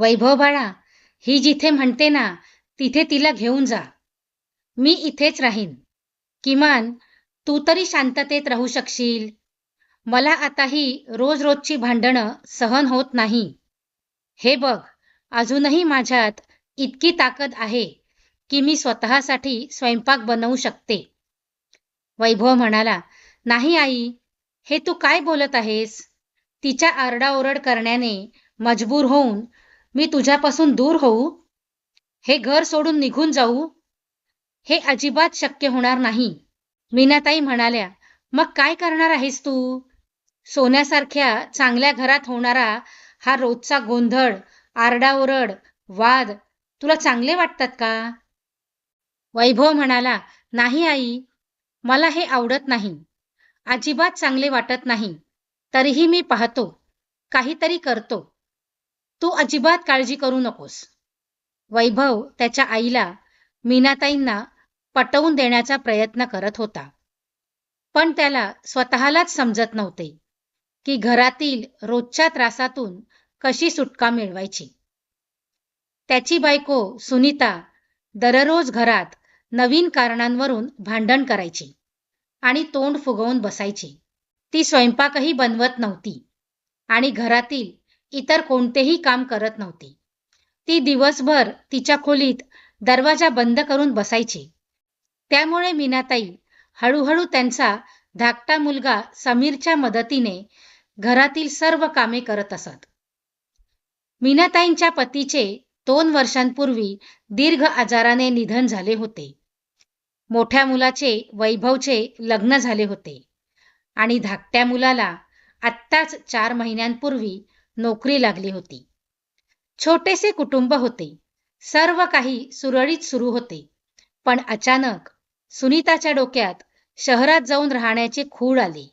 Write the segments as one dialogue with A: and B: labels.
A: वैभव बाळा ही जिथे म्हणते ना तिथे तिला घेऊन जा. मी इथेच राहीन. किमान तू तरी शांततेत राहू शकशील. मला आता ही रोज रोजची भांडणं सहन होत नाही. हे बघ अजूनही माझ्यात इतकी ताकद आहे की मी स्वतःसाठी स्वयंपाक बनवू शकते. वैभव म्हणाला नाही आई हे तू काय बोलत आहेस? तिच्या आरडाओरड करण्याने मजबूर होऊन मी तुझ्यापासून दूर होऊ. हे घर सोडून निघून जाऊ. हे अजिबात शक्य होणार नाही. मीनाताई म्हणाल्या मग काय करणार आहेस तू? सोन्यासारख्या चांगल्या घरात होणारा हा रोजचा गोंधळ आरडाओरड वाद तुला चांगले वाटतात का? वैभव म्हणाला नाही आई मला हे आवडत नाही. अजिबात चांगले वाटत नाही. तरीही मी पाहतो. काहीतरी करतो. तू अजिबात काळजी करू नकोस. वैभव त्याच्या आईला मीनाताईंना पटवून देण्याचा प्रयत्न करत होता. पण त्याला स्वतःलाच समजत नव्हते की घरातील रोजच्या त्रासातून कशी सुटका मिळवायची. त्याची बायको सुनीता दररोज घरात नवीन कारणांवरून भांडण करायची आणि तोंड फुगवून बसायची. ती स्वयंपाकही बनवत नव्हती आणि घरातील इतर कोणतेही काम करत नव्हती. ती दिवसभर तिच्या खोलीत दरवाजा बंद करून बसायची. त्यामुळे मीनाताई हळूहळू त्यांचा धाकटा मुलगा समीरच्या मदतीने घरातील सर्व कामे करत असत. मीनाताईंच्या पतीचे दोन वर्षांपूर्वी दीर्घ आजाराने निधन झाले होते. मोठ्या मुलाचे वैभवचे लग्न झाले होते. आणि धाकट्या मुलाला आत्ताच चार महिन्यांपूर्वी नोकरी लागली होती. छोटेसे कुटुंब होते. सर्व काही सुरळीत सुरू होते. पण अचानक सुनीताच्या डोक्यात शहरात जाऊन राहण्याचे खूळ आले.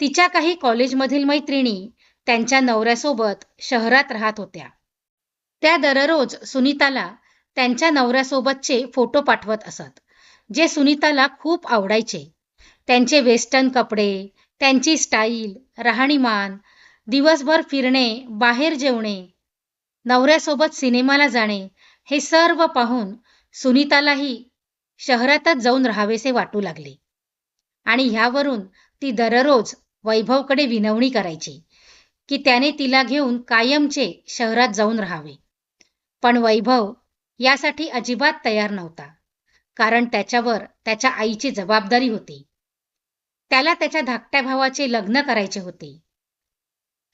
A: तिच्या काही कॉलेजमधील मैत्रिणी त्यांच्या नवऱ्यासोबत शहरात राहत होत्या. त्या दररोज सुनीताला त्यांच्या नवऱ्यासोबतचे फोटो पाठवत असत जे सुनीताला खूप आवडायचे. त्यांचे वेस्टर्न कपडे त्यांची स्टाईल राहणीमान दिवसभर फिरणे बाहेर जेवणे नवऱ्यासोबत सिनेमाला जाणे हे सर्व पाहून सुनीतालाही शहरातच जाऊन राहावेसे वाटू लागले. आणि ह्यावरून ती दररोज वैभवकडे विनवणी करायची की त्याने तिला घेऊन कायमचे शहरात जाऊन राहावे. पण वैभव यासाठी अजिबात तयार नव्हता कारण त्याच्यावर त्याच्या आईची जबाबदारी होती. त्याला त्याच्या धाकट्या भावाचे लग्न करायचे होते.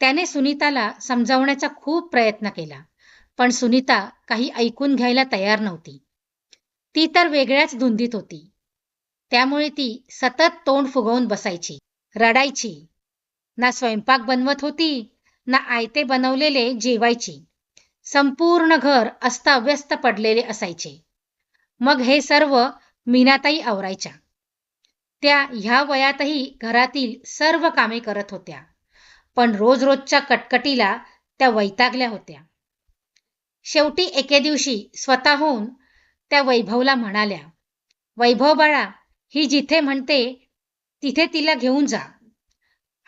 A: त्याने सुनीताला समजावण्याचा खूप प्रयत्न केला. पण सुनीता काही ऐकून घ्यायला तयार नव्हती. ती तर वेगळ्याच धुंदीत होती. त्यामुळे ती सतत तोंड फुगवून बसायची. रडायची. ना स्वयंपाक बनवत होती ना आयते बनवलेले जेवायची. संपूर्ण घर अस्ताव्यस्त पडलेले असायचे. मग हे सर्व मीनाताई आवरायच्या. त्या ह्या वयातही घरातील सर्व कामे करत होत्या. पण रोज रोजच्या कटकटीला त्या वैतागल्या होत्या. शेवटी एके दिवशी स्वतःहून त्या वैभवला म्हणाल्या वैभव बाळा ही जिथे म्हणते तिथे तिला घेऊन जा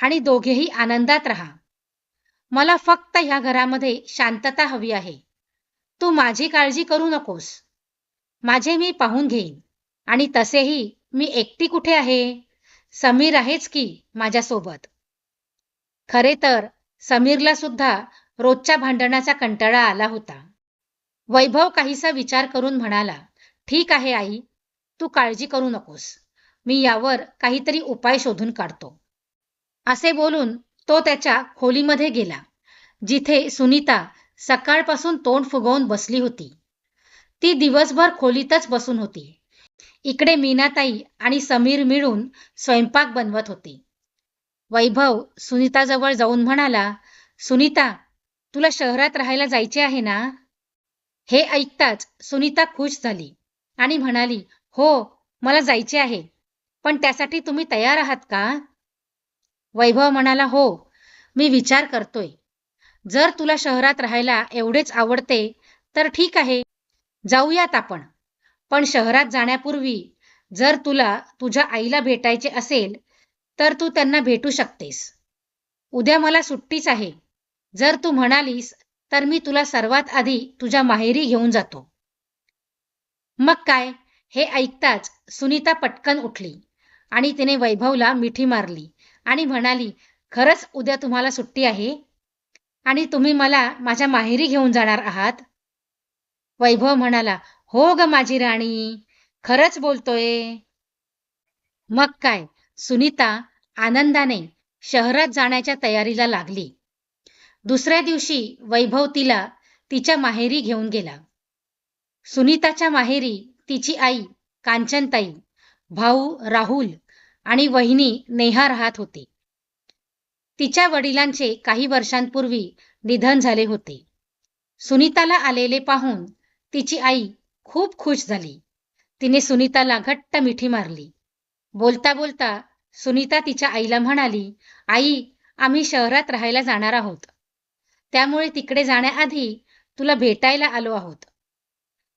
A: आणि दोघेही आनंदात राहा. मला फक्त ह्या घरामध्ये शांतता हवी आहे. तू माझी काळजी करू नकोस. माझे मी पाहून घेईन आणि तसेही मी एकटी कुठे आहे? समीर आहेच की माझ्यासोबत? खरे तर समीरला सुद्धा रोजच्या भांडणाचा कंटाळा आला होता. वैभव काहीसा विचार करून म्हणाला ठीक आहे आई तू काळजी करू नकोस. मी यावर काहीतरी उपाय शोधून काढतो. असे बोलून तो त्याच्या खोलीमध्ये गेला जिथे सुनीता सकाळपासून तोंड फुगवून बसली होती. ती दिवसभर खोलीतच बसून होती. इकडे मीनाताई आणि समीर मिळून स्वयंपाक बनवत होते. वैभव सुनीताजवळ जाऊन म्हणाला सुनीता तुला शहरात राहायला जायचे आहे ना? हे ऐकताच सुनीता खुश झाली आणि म्हणाली हो मला जायचे आहे. पण त्यासाठी तुम्ही तयार आहात का? वैभव म्हणाला हो मी विचार करतोय. जर तुला शहरात राहायला एवढेच आवडते तर ठीक आहे जाऊयात आपण. पण शहरात जाण्यापूर्वी जर तुला तुझ्या आईला भेटायचे असेल तर तू त्यांना भेटू शकतेस. उद्या मला सुट्टीच आहे. जर तू म्हणालीस तर मी तुला सर्वात आधी तुझ्या माहेरी घेऊन जातो. मग काय? हे ऐकताच सुनीता पटकन उठली आणि तिने वैभवला मिठी मारली आणि म्हणाली खरंच उद्या तुम्हाला सुट्टी आहे? आणि तुम्ही मला माझ्या माहेरी घेऊन जाणार आहात? वैभव म्हणाला हो ग माझी राणी. खरंच बोलतोय. मग काय? सुनीता आनंदाने शहरात जाण्याच्या तयारीला लागली. दुसऱ्या दिवशी वैभव तिला तिच्या माहेरी घेऊन गेला. सुनीताच्या माहेरी तिची आई कांचनताई भाऊ राहुल आणि वहिनी नेहा राहत होते. तिच्या वडिलांचे काही वर्षांपूर्वी निधन झाले होते. सुनीताला आलेले पाहून तिची आई खूप खुश झाली. तिने सुनीताला घट्ट मिठी मारली. बोलता बोलता सुनीता तिच्या आईला म्हणाली आई आम्ही शहरात राहायला जाणार आहोत. त्यामुळे तिकडे जाण्याआधी तुला भेटायला आलो आहोत.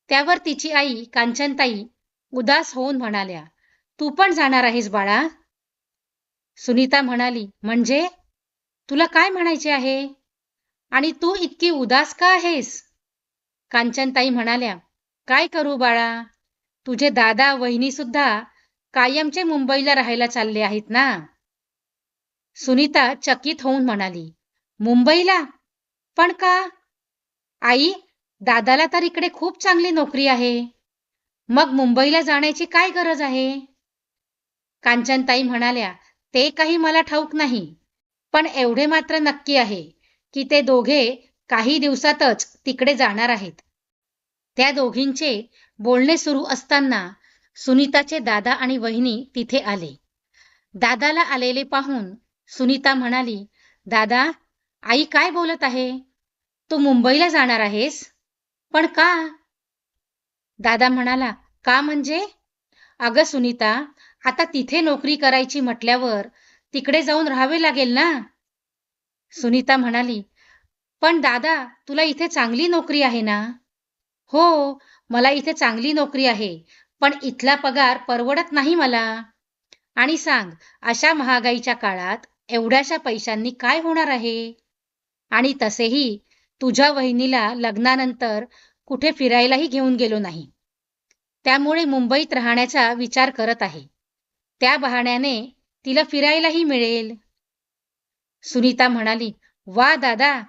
A: त्यावर तिची आई कांचनताई उदास होऊन म्हणाल्या तू पण जाणार आहेस बाळा. सुनीता म्हणाली म्हणजे? तुला काय म्हणायचे आहे? आणि तू इतकी उदास का आहेस? कांचनताई म्हणाल्या काय करू बाळा? तुझे दादा वहिनी सुद्धा कायमचे मुंबईला राहायला चालले आहेत ना? सुनीता चकित होऊन म्हणाली मुंबईला? पण का? आई दादाला तर इकडे खूप चांगली नोकरी आहे. मग मुंबईला जाण्याची काय गरज आहे? कांचनताई म्हणाल्या ते काही मला ठाऊक नाही पण एवढे मात्र नक्की आहे की ते दोघे काही दिवसातच तिकडे जाणार आहेत. त्या दोघींचे बोलणे सुरू असताना सुनीताचे दादा आणि वहिनी तिथे आले. दादाला आलेले पाहून सुनीता म्हणाली दादा आई काय बोलत आहे? तू मुंबईला जाणार आहेस? पण का? दादा म्हणाला का म्हणजे? अगं सुनीता आता तिथे नोकरी करायची म्हटल्यावर तिकडे जाऊन राहावे लागेल ना? सुनीता म्हणाली पण दादा तुला इथे चांगली नोकरी आहे ना? हो मला इथे चांगली नोकरी आहे. पण इथला पगार परवडत नाही मला. आणि सांग अशा महागाईच्या काळात एवढ्याशा पैशांनी काय होणार आहे? आणि तसेही तुझ्या वहिनीला लग्नानंतर कुठे फिरायलाही घेऊन गेलो नाही. त्यामुळे मुंबईत राहण्याचा विचार करत आहे. त्या बहाण्याने तिला फिरायलाही मिळेल. सुनीता म्हणाली वा दादा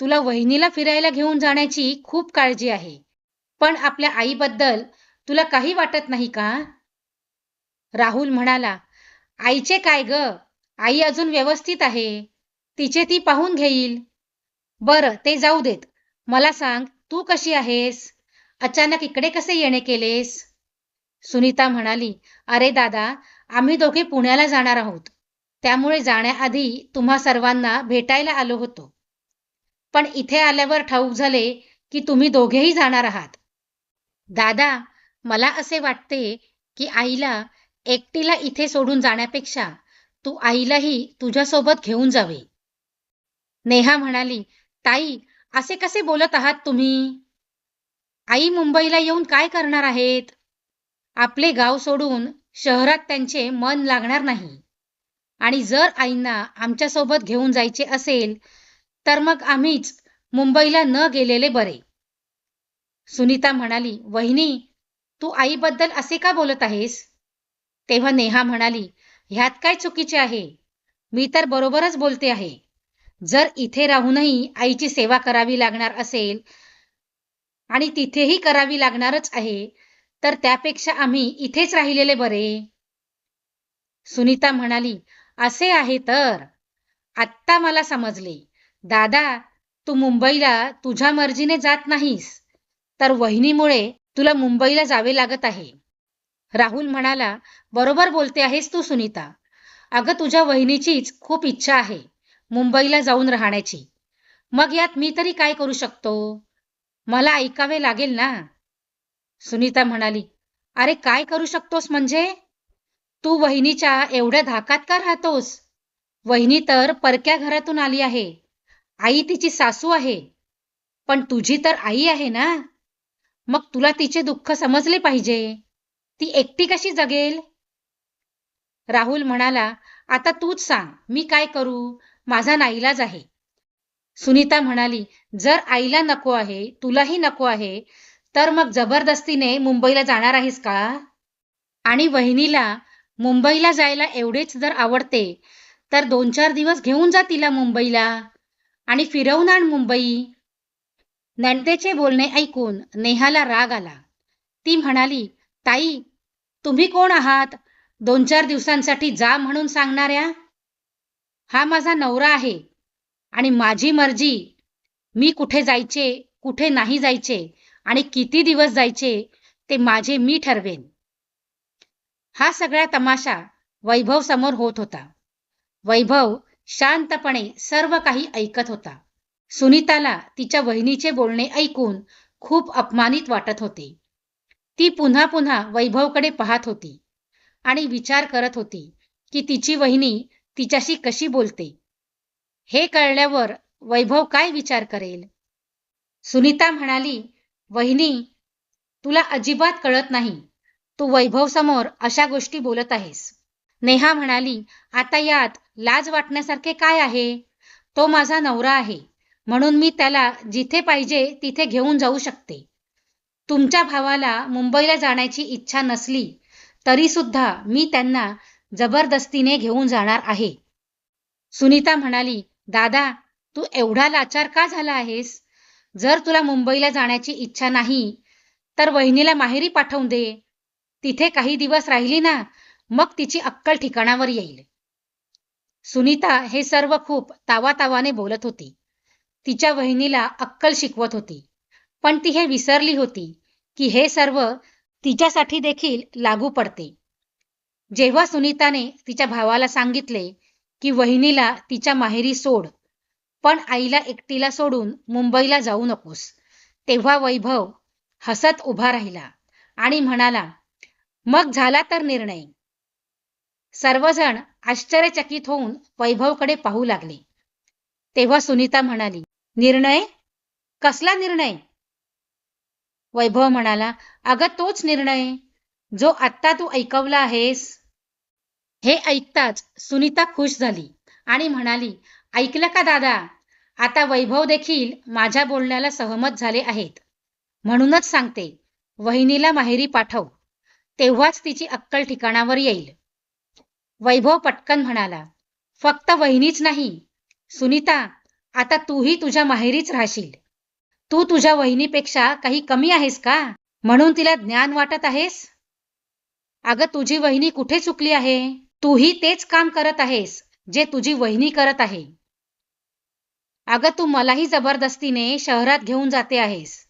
A: तुला वहिनीला फिरायला घेऊन जाण्याची खूप काळजी आहे. पण आपल्या आईबद्दल तुला काही वाटत नाही का? राहुल म्हणाला आईचे काय ग? आई अजून व्यवस्थित आहे. तिचे ती पाहून घेईल. बरं ते जाऊ देत. मला सांग तू कशी आहेस? अचानक इकडे कसे येणे केलेस? सुनीता म्हणाली अरे दादा आम्ही दोघे पुण्याला जाणार आहोत. त्यामुळे जाण्याआधी तुम्हा सर्वांना भेटायला आलो होतो. पण इथे आल्यावर ठाऊक झाले की तुम्ही दोघेही जाणार आहात. दादा मला असे वाटते की आईला एकटीला इथे सोडून जाण्यापेक्षा तू आईलाही तुझ्यासोबत घेऊन जावे. नेहा म्हणाली ताई असे कसे बोलत आहात तुम्ही? आई मुंबईला येऊन काय करणार आहेत? आपले गाव सोडून शहरात त्यांचे मन लागणार नाही. आणि जर आईंना आमच्यासोबत घेऊन जायचे असेल तर मग आम्हीच मुंबईला न गेलेले बरे. सुनीता म्हणाली वहिनी तू आईबद्दल असे का बोलत आहेस? तेव्हा नेहा म्हणाली ह्यात काय चुकीचे आहे? मी तर बरोबरच बोलते आहे. जर इथे राहूनही आईची सेवा करावी लागणार असेल आणि तिथेही करावी लागणारच आहे तर त्यापेक्षा आम्ही इथेच राहिलेले बरे. सुनीता म्हणाली असे आहे तर. आत्ता मला समजले. दादा तू मुंबईला तुझ्या मर्जीने जात नाहीस. तर वहिनीमुळे तुला मुंबईला जावे लागत आहे. राहुल म्हणाला बरोबर बोलते आहेस तू सुनीता. अगं तुझ्या वहिनीचीच खूप इच्छा आहे मुंबईला जाऊन राहण्याची. मग यात मी तरी काय करू शकतो? मला ऐकावे लागेल ना? सुनीता म्हणाली अरे काय करू शकतोस म्हणजे? तू वहिनीच्या एवढ्या धाकात का राहतोस? वहिनी तर परक्या घरातून आली आहे. आई तिची सासू आहे. पण तुझी तर आई आहे ना? मग तुला तिचे दुःख समजले पाहिजे. ती एकटी कशी जगेल? राहुल म्हणाला आता तूच सांग मी काय करू? माझा नाईलाज आहे. सुनीता म्हणाली जर आईला नको आहे तुलाही नको आहे तर मग जबरदस्तीने मुंबईला जाणार आहेस का? आणि वहिनीला मुंबईला जायला एवढेच जर आवडते तर दोन चार दिवस घेऊन जा तिला मुंबईला. आणि फिरवून आण मुंबई. नंदेचे बोलणे ऐकून नेहाला राग आला. ती म्हणाली ताई तुम्ही कोण आहात? दोन चार दिवसांसाठी जा म्हणून सांगणाऱ्या? हा माझा नवरा आहे आणि माझी मर्जी. मी कुठे जायचे कुठे नाही जायचे आणि किती दिवस जायचे ते माझे मी ठरवेन. हा सगळा तमाशा वैभव समोर होत होता. वैभव शांतपणे सर्व काही ऐकत होता. सुनीताला तिच्या वहिनीचे बोलणे ऐकून खूप अपमानित वाटत होते. ती पुन्हा पुन्हा वैभवकडे पाहत होती आणि विचार करत होती की तिची वहिनी तिच्याशी कशी बोलते. हे कळल्यावर वैभव काय विचार करेल? सुनीता म्हणाली वहिनी तुला अजिबात कळत नाही. तू वैभव समोर अशा गोष्टी बोलत आहेस. नेहा म्हणाली आता यात लाज वाटण्यासारखे काय आहे? तो माझा नवरा आहे. म्हणून मी त्याला जिथे पाहिजे तिथे घेऊन जाऊ शकते. तुमच्या भावाला मुंबईला जाण्याची इच्छा नसली तरी सुद्धा मी त्यांना जबरदस्तीने घेऊन जाणार आहे. सुनीता म्हणाली दादा तू एवढा लाचार का झाला आहेस? जर तुला मुंबईला जाण्याची इच्छा नाही तर वहिनीला माहेरी पाठवून दे. तिथे काही दिवस राहिली ना मग तिची अक्कल ठिकाणावर येईल. सुनीता हे सर्व खूप तावातावाने बोलत होती. तिच्या वहिनीला अक्कल शिकवत होती. पण ती हे विसरली होती की हे सर्व तिच्यासाठी देखील लागू पडते. जेव्हा सुनीताने तिच्या भावाला सांगितले की वहिनीला तिच्या माहेरी सोड पण आईला एकटीला सोडून मुंबईला जाऊ नकोस तेव्हा वैभव हसत उभा राहिला आणि म्हणाला मग झाला तर निर्णय. सर्वजण आश्चर्यचकित होऊन वैभवकडे पाहू लागले. तेव्हा सुनीता म्हणाली निर्णय? कसला निर्णय? वैभव म्हणाला अगं तोच निर्णय. जो आत्ता तू ऐकवला आहेस. हे ऐकताच सुनीता खुश झाली आणि म्हणाली ऐकलं का दादा? आता वैभव देखील माझ्या बोलण्याला सहमत झाले आहेत. म्हणूनच सांगते वहिनीला माहेरी पाठव. तेव्हाच तिची अक्कल ठिकाणावर येईल. वैभव पटकन म्हणाला फक्त वहिनीच नाही. सुनीता आता तूही तुझ्या माहेरीच राहशील. तू तुझ्या वहिनीपेक्षा काही कमी आहेस का? म्हणून तिला ज्ञान वाटत आहेस? अगं तुझी वहिनी कुठे चुकली आहे? तूही तेच काम करत आहेस जे तुझी वहिनी करत आहे. अगं तू मलाही जबरदस्तीने शहरात घेऊन जाते आहेस.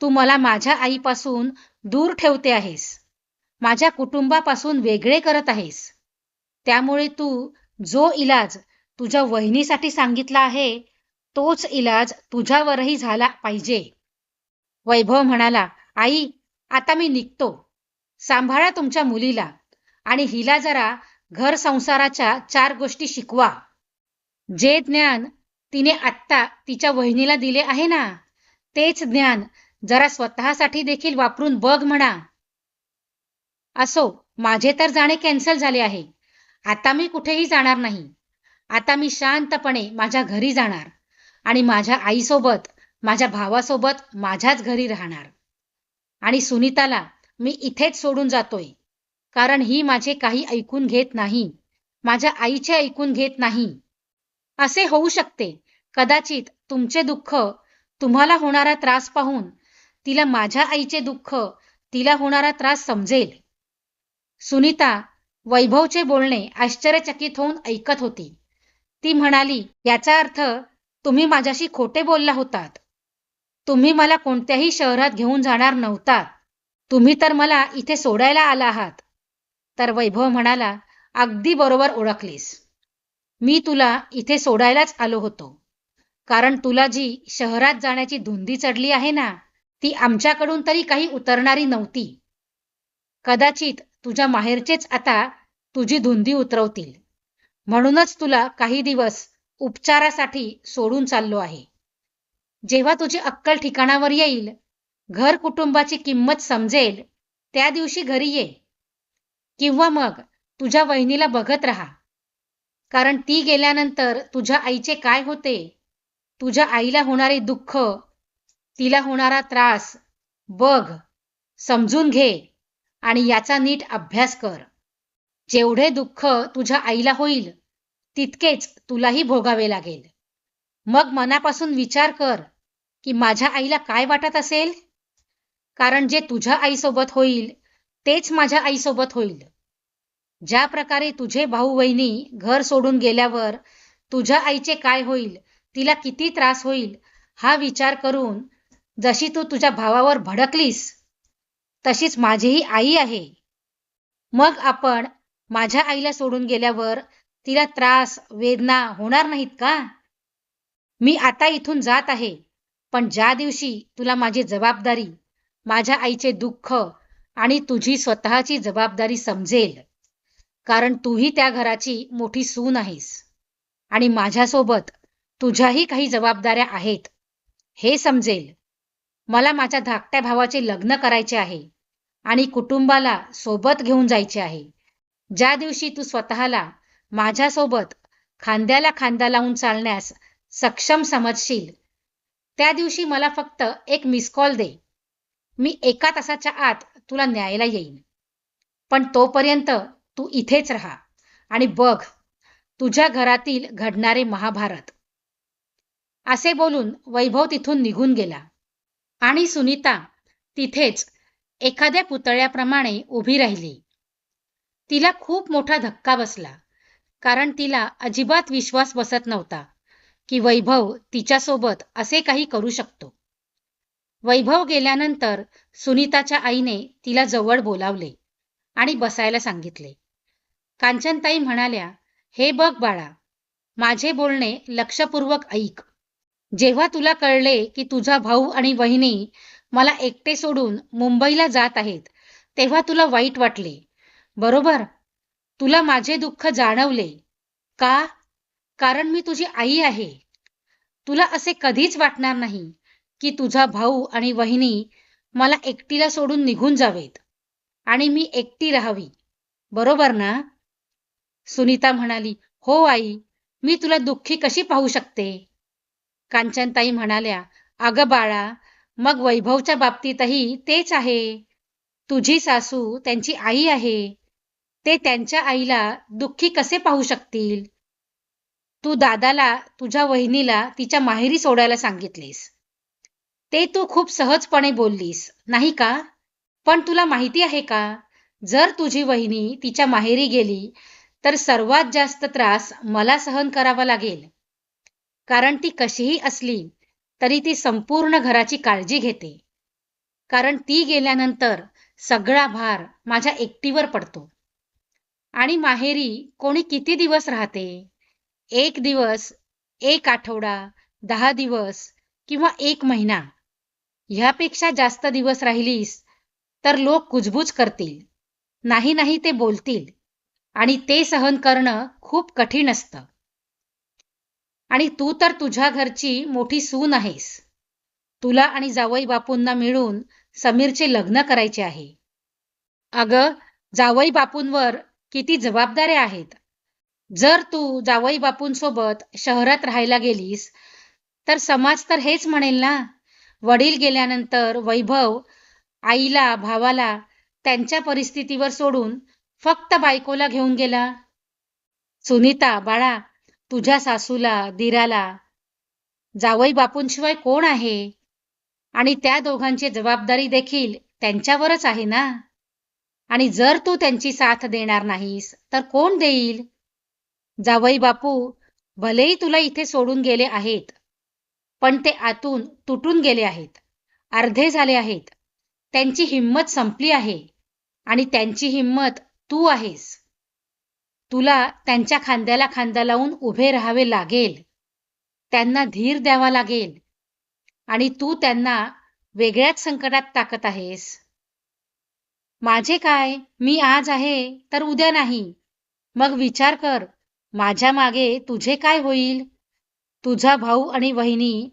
A: तू मला माझ्या आईपासून दूर ठेवते आहेस. माझ्या कुटुंबापासून वेगळे करत आहेस. त्यामुळे तू जो इलाज तुझ्या वहिनीसाठी सांगितला आहे तोच इलाज तुझ्यावरही झाला पाहिजे. वैभव म्हणाला आई आता मी निघतो. सांभाळा तुमच्या मुलीला आणि हिला जरा घर संसाराच्या चार गोष्टी शिकवा. जे ज्ञान तिने आत्ता तिच्या वहिनीला दिले आहे ना तेच ज्ञान जरा स्वतःसाठी देखील वापरून बघ म्हणा. असो माझे तर जाणे कॅन्सल झाले आहे. आता मी कुठेही जाणार नाही. आता मी शांतपणे माझ्या घरी जाणार. आणि माझ्या आईसोबत माझ्या भावासोबत माझ्याच घरी राहणार. आणि सुनीताला मी इथेच सोडून जातोय कारण ही माझे काही ऐकून घेत नाही माझ्या आईचे ऐकून घेत नाही. असे होऊ शकते. कदाचित तुमचे दुःख तुम्हाला होणारा त्रास पाहून तिला माझ्या आईचे दुःख तिला होणारा त्रास समजेल. सुनीता वैभवचे बोलणे आश्चर्यचकित होऊन ऐकत होती. ती म्हणाली याचा अर्थ तुम्ही माझ्याशी खोटे बोलला होतात. तुम्ही मला कोणत्याही शहरात घेऊन जाणार नव्हता तुम्ही तर मला इथे सोडायला आला आहात. तर वैभव म्हणाला अगदी बरोबर ओळखलीस. मी तुला इथे सोडायलाच आलो होतो. कारण तुला जी शहरात जाण्याची धुंदी चढली आहे ना ती आमच्याकडून तरी काही उतरणारी नव्हती. कदाचित तुझ्या माहेरचेच आता तुझी धुंदी उतरवतील. म्हणूनच तुला काही दिवस उपचारासाठी सोडून चाललो आहे. जेव्हा तुझी अक्कल ठिकाणावर येईल घर कुटुंबाची किंमत समजेल त्या दिवशी घरी ये. किंवा मग तुझ्या वहिनीला बघत राहा. कारण ती गेल्यानंतर तुझ्या आईचे काय होते? तुझ्या आईला होणारे दुःख तिला होणारा त्रास बघ समजून घे आणि याचा नीट अभ्यास कर. जेवढे दुःख तुझ्या आईला होईल तितकेच तुलाही भोगावे लागेल. मग मनापासून विचार कर की माझ्या आईला काय वाटत असेल? कारण जे तुझ्या आईसोबत होईल तेच माझ्या आईसोबत होईल. ज्या प्रकारे तुझे भाऊ वहिनी घर सोडून गेल्यावर तुझ्या आईचे काय होईल तिला किती त्रास होईल हा विचार करून जशी तू तुझ्या भावावर भडकलीस तशीच माझीही आई आहे. मग आपण माझ्या आईला सोडून गेल्यावर तिला त्रास वेदना होणार नाहीत का? मी आता इथून जात आहे पण ज्या दिवशी तुला माझी जबाबदारी माझ्या आईचे दुःख आणि तुझी स्वतःची जबाबदारी समजेल कारण तूही त्या घराची मोठी सून आहेस आणि माझ्यासोबत तुझ्याही काही जबाबदाऱ्या आहेत हे समजेल. मला माझ्या धाकट्या भावाचे लग्न करायचे आहे आणि कुटुंबाला सोबत घेऊन जायचे आहे. ज्या दिवशी तू स्वतःला माझ्यासोबत खांद्याला खांदा लावून चालण्यास सक्षम समजशील. त्या दिवशी मला फक्त एक मिस कॉल दे. मी एका तासाच्या आत तुला न्यायला येईन. पण तोपर्यंत तू इथेच राहा आणि बघ तुझ्या घरातील घडणारे महाभारत. असे बोलून वैभव तिथून निघून गेला आणि सुनीता तिथेच एखाद्या पुतळ्याप्रमाणे उभी राहिली. तिला खूप मोठा धक्का बसला. कारण तिला अजिबात विश्वास बसत नव्हता की वैभव तिच्यासोबत असे काही करू शकतो. वैभव गेल्यानंतर सुनीताच्या आईने तिला जवळ बोलावले आणि बसायला सांगितले. कांचनताई म्हणाल्या हे बघ बाळा माझे बोलणे लक्षपूर्वक ऐक. जेव्हा तुला कळले की तुझा भाऊ आणि वहिनी मला एकटे सोडून मुंबईला जात आहेत तेव्हा तुला वाईट वाटले. बरोबर? तुला माझे दुःख जाणवले. का? कारण मी तुझी आई आहे. तुला असे कधीच वाटणार नाही की तुझा भाऊ आणि वहिनी मला एकटीला सोडून निघून जावेत. आणि मी एकटी राहावी. बरोबर ना? सुनीता म्हणाली हो आई मी तुला दुःखी कशी पाहू शकते? कांचनताई म्हणाल्या अगं बाळा मग वैभवच्या बाबतीतही तेच आहे. तुझी सासू त्यांची आई आहे. ते त्यांच्या आईला दुःखी कसे पाहू शकतील? तू दादाला तुझ्या वहिनीला तिच्या माहेरी सोडायला सांगितलीस. ते तू खूप सहजपणे बोललीस नाही का? पण तुला माहिती आहे का? जर तुझी वहिनी तिच्या माहेरी गेली तर सर्वात जास्त त्रास मला सहन करावा लागेल. कारण ती कशीही असली तरी ती संपूर्ण घराची काळजी घेते. कारण ती गेल्यानंतर सगळा भार माझ्या एकटीवर पडतो. आणि माहेरी कोणी किती दिवस राहते? एक दिवस एक आठवडा दहा दिवस किंवा एक महिना? ह्यापेक्षा जास्त दिवस राहिलीस तर लोक कुजबूज करतील. नाही नाही ते बोलतील. आणि ते सहन करणं खूप कठीण असतं. आणि तू तर तुझ्या घरची मोठी सून आहेस. तुला आणि जावई बापूंना मिळून समीरचे लग्न करायचे आहे. अगं जावई बापूंवर किती जबाबदाऱ्या आहेत. जर तू जावई बापूंसोबत शहरात राहायला गेलीस तर समाज तर हेच म्हणेल ना. वडील गेल्यानंतर वैभव आईला भावाला त्यांच्या परिस्थितीवर सोडून फक्त बायकोला घेऊन गेला. सुनीता बाळा तुझ्या सासूला दिराला जावई बापूंशिवाय कोण आहे? आणि त्या दोघांची जबाबदारी देखील त्यांच्यावरच आहे ना. आणि जर तू त्यांची साथ देणार नाहीस तर कोण देईल? जावई बापू भलेही तुला इथे सोडून गेले आहेत पण ते आतून तुटून गेले आहेत अर्धे झाले आहेत. त्यांची हिंमत संपली आहे आणि त्यांची हिंमत तू आहेस. तुला त्यांच्या खांद्याला खांदा लावून उभे राहावे लागेल. त्यांना धीर द्यावा लागेल आणि तू त्यांना वेगळ्याच संकटात टाकत आहेस. माझे काय? मी आज आहे तर उद्या नाही. मग विचार कर माझ्या मागे तुझे काय होईल? तुझा भाऊ आणि वहिनी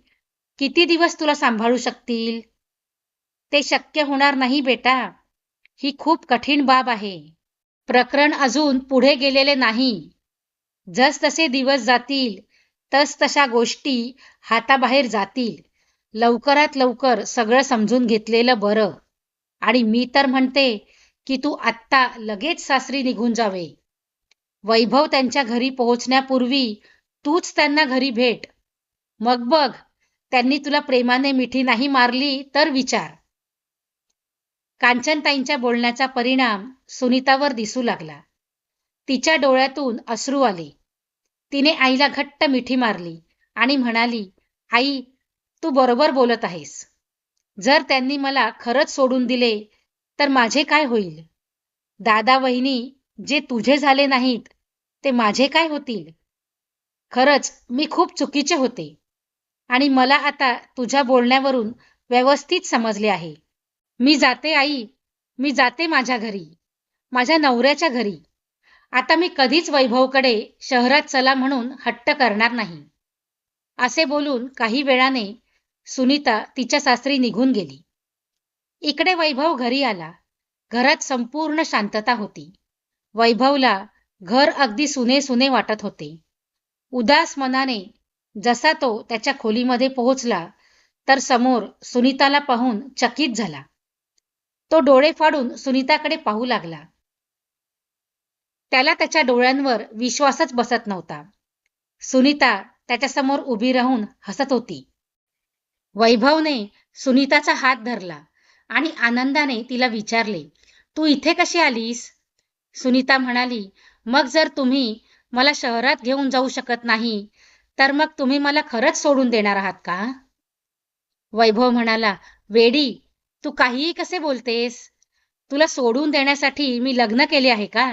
A: किती दिवस तुला सांभाळू शकतील? ते शक्य होणार नाही बेटा. ही खूप कठीण बाब आहे. प्रकरण अजून पुढे गेलेले नाही. जसतसे दिवस जातील तसतशा गोष्टी हाताबाहेर जातील. लवकरात लवकर सगळं समजून घेतलेलं बरं. आणि मी तर म्हणते की तू आत्ता लगेच सासरी निघून जावे. वैभव त्यांच्या घरी पोहोचण्यापूर्वी तूच त्यांना घरी भेट. मग बघ त्यांनी तुला प्रेमाने मिठी नाही मारली तर विचार. कांचनताईंच्या बोलण्याचा परिणाम सुनीतावर दिसू लागला. तिच्या डोळ्यातून अश्रू आले. तिने आईला घट्ट मिठी मारली आणि म्हणाली आई तू बरोबर बोलत आहेस. जर त्यांनी मला खरंच सोडून दिले तर माझे काय होईल? दादा वहिनी जे तुझे झाले नाहीत ते माझे काय होतील? खरंच मी खूप चुकीचे होते. आणि मला आता तुझ्या बोलण्यावरून व्यवस्थित समजले आहे. मी जाते आई. मी जाते माझ्या घरी. माझ्या नवऱ्याच्या घरी. आता मी कधीच वैभवकडे शहरात चला म्हणून हट्ट करणार नाही. असे बोलून काही वेळाने सुनीता तिच्या सासरी निघून गेली. इकडे वैभव घरी आला. घरात संपूर्ण शांतता होती. वैभवला घर अगदी सुने सुने वाटत होते. उदास मनाने जसा तो त्याच्या खोलीमध्ये पोहोचला तर समोर सुनीताला पाहून चकित झाला. तो डोळे फाडून सुनीताकडे पाहू लागला. त्याला त्याच्या डोळ्यांवर विश्वासच बसत नव्हता. सुनीता त्याच्यासमोर उभी राहून हसत होती. वैभवने सुनीताचा हात धरला आणि आनंदाने तिला विचारले तू इथे कशी आलीस? सुनीता म्हणाली मग जर तुम्ही मला शहरात घेऊन जाऊ शकत नाही तर मग तुम्ही मला खरंच सोडून देणार आहात का? वैभव म्हणाला वेडी तू काहीही कसे बोलतेस? तुला सोडून देण्यासाठी मी लग्न केले आहे का?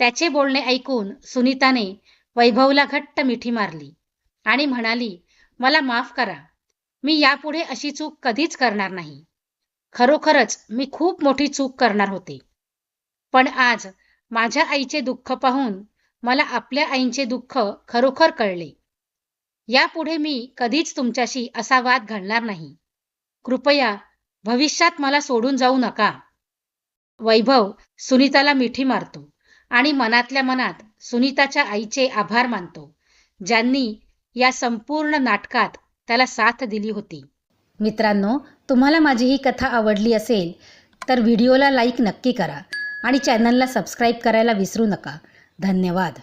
A: त्याचे बोलणे ऐकून सुनीताने वैभवला घट्ट मिठी मारली आणि म्हणाली मला माफ करा मी यापुढे अशी चूक कधीच करणार नाही. खरोखरच मी खूप मोठी चूक करणार होते. पण आज माझ्या आईचे दुःख पाहून मला आपल्या आईचे दुःख खरोखर कळले. यापुढे मी कधीच तुमच्याशी असा वाद घालणार नाही. कृपया भविष्यात मला सोडून जाऊ नका. वैभव सुनीताला मिठी मारतो आणि मनातल्या मनात सुनीताच्या आईचे आभार मानतो ज्यांनी या संपूर्ण नाटकात त्याला साथ दिली होती. मित्रांनो तुम्हाला माझी ही कथा आवडली असेल तर व्हिडिओला लाईक नक्की करा आणि चॅनलला सबस्क्राईब करायला विसरू नका. धन्यवाद.